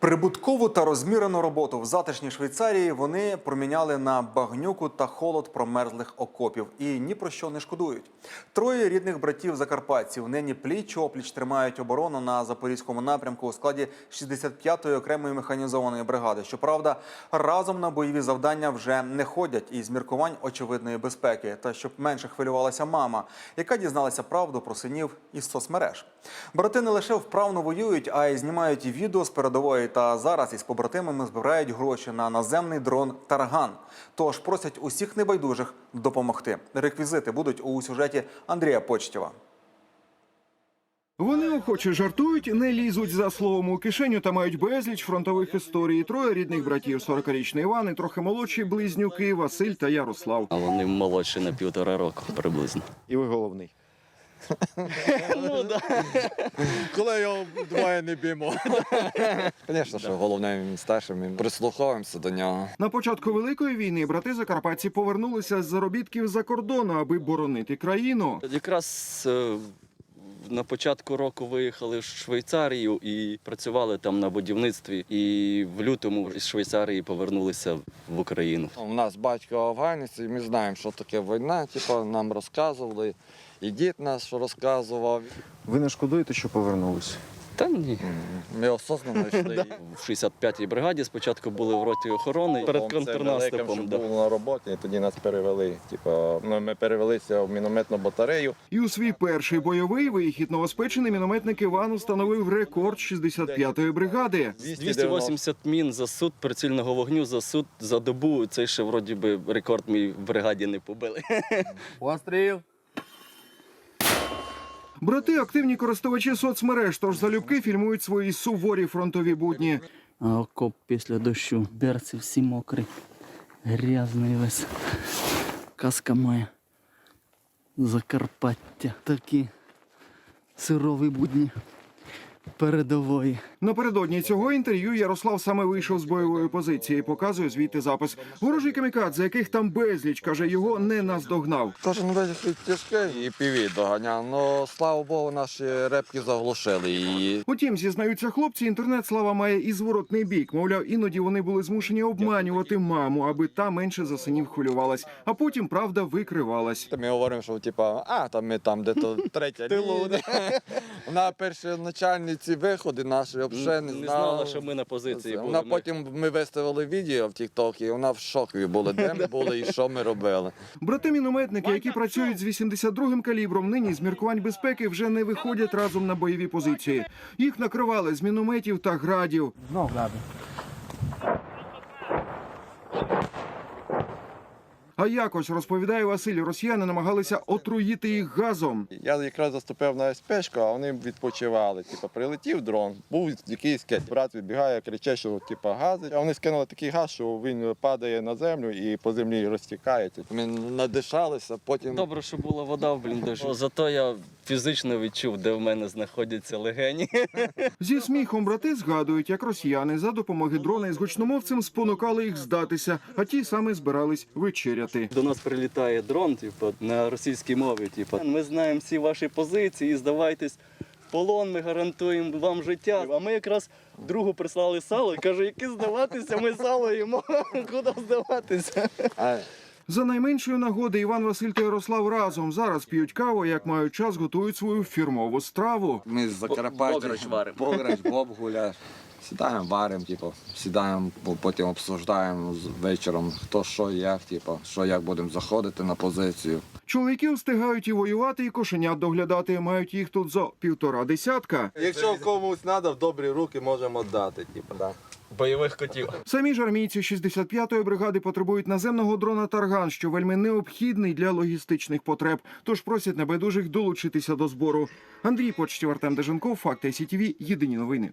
Прибуткову та розмірену роботу в затишній Швейцарії вони проміняли на багнюку та холод промерзлих окопів і ні про що не шкодують. Троє рідних братів закарпатців нині пліч опліч тримають оборону на запорізькому напрямку у складі 65-ї окремої механізованої бригади. Щоправда, разом на бойові завдання вже не ходять із міркувань очевидної безпеки, та щоб менше хвилювалася мама, яка дізналася правду про синів із соцмереж. Брати не лише вправно воюють, а й знімають відео з передової. Та зараз із побратимами збирають гроші на наземний дрон Тарган. Тож просять усіх небайдужих допомогти. Реквізити будуть у сюжеті Андрія Почтєва. Вони охоче жартують, не лізуть за словом у кишеню та мають безліч фронтових історій. Троє рідних братів: 40-річний Іван і трохи молодші близнюки Василь та Ярослав. А вони молодші на півтора року приблизно. І ви головний. Ну да. Коли його двоє не б'ємо. Звісно, що головне він старший, ми прислуховуємося до нього. На початку великої війни брати закарпатці повернулися з заробітків за кордону, аби боронити країну. Якраз е, на початку року виїхали в Швейцарію і працювали там на будівництві. І в лютому із Швейцарії повернулися в Україну. У нас батько афганець, і ми знаємо, що таке війна. Типу, нам розказували. І дід наш розказував. Ви не шкодуєте, що повернулися? Та ні. Ми осознанно йшли. В 65-й бригаді спочатку були в роті охорони перед контрнаступом. Да. було на роботі, і тоді нас перевели. Типу, ну, ми перевелися в мінометну батарею. І у свій перший бойовий вихід новоспечений мінометник Іван установив рекорд 65-ї бригади. 280 мін за суд прицільного вогню за суд за добу. Цей ще вроді би рекорд мій в бригаді не побили. Брати активні користувачі соцмереж, тож залюбки фільмують свої суворі фронтові будні. А окоп після дощу. Берці всі мокрі, грязний весь. Казка моя. Закарпаття. Такі сирові будні передової. Напередодні цього інтерв'ю Ярослав саме вийшов з бойової позиції. Показує звідти запис. Ворожий камікадзе, яких там безліч, каже, його не наздогнав. Кожен вихід тяжкий і піві доганяв. Ну, слава Богу, наші репки заглушили її. Утім, зізнаються хлопці, інтернет слава має і зворотний бік. Мовляв, іноді вони були змушені обманювати маму, аби та менше за синів хвилювалась, а потім правда викривалась. Ми говоримо, що типа, а там ми там де-то третя лінія. Вона перші начальні ці виходи наші взагалі не Не знала. знала, що ми на позиції були. Вона потім ми виставили відео в TikTok, і вона в шокові була, де ми були і що ми робили. Брати мінометники, які працюють з 82-м калібром, нині з міркувань безпеки вже не виходять разом на бойові позиції. Їх накривали з мінометів та градів. А якось розповідає Василь, росіяни намагалися отруїти їх газом. Я якраз заступив на СПшку, а вони відпочивали. Типу, прилетів дрон, був якийсь кет. Брат відбігає, криче, що типу, гази. А вони скинули такий газ, що він падає на землю і по землі розтікається. Ми надишалися, потім Добре, що була вода в бліндажі. Зато я фізично відчув, де в мене знаходяться легені. Зі сміхом брати згадують, як росіяни за допомоги дрона із гучномовцем спонукали їх здатися, а ті саме збирались вечеряти. До нас прилітає дрон, типу, на російській мові. Типу, ми знаємо всі ваші позиції, здавайтесь полон, ми гарантуємо вам життя. А ми якраз другу прислали сало і каже, які здаватися, ми сало їмо. Куди здаватися? За найменшої нагоди Іван Василь та Ярослав разом зараз п'ють каву, як мають час, готують свою фірмову страву. ми з Закарпаття. Бограч варимо. Бограч, боб. Сідаємо, варимо, типу, сідаємо, по- потім обсуждаємо з- вечором, хто що, як, типу, що як будемо заходити на позицію. Чоловіки встигають і воювати, і кошенят доглядати. Мають їх тут за півтора десятка. Якщо комусь треба, в добрі руки можемо дати. Типу, да. Бойових котів. Самі ж армійці 65-ї бригади потребують наземного дрона Тарган, що вельми необхідний для логістичних потреб. Тож просять небайдужих долучитися до збору. Андрій Почтів, Артем Деженков, Факти СІТВ, Єдині новини.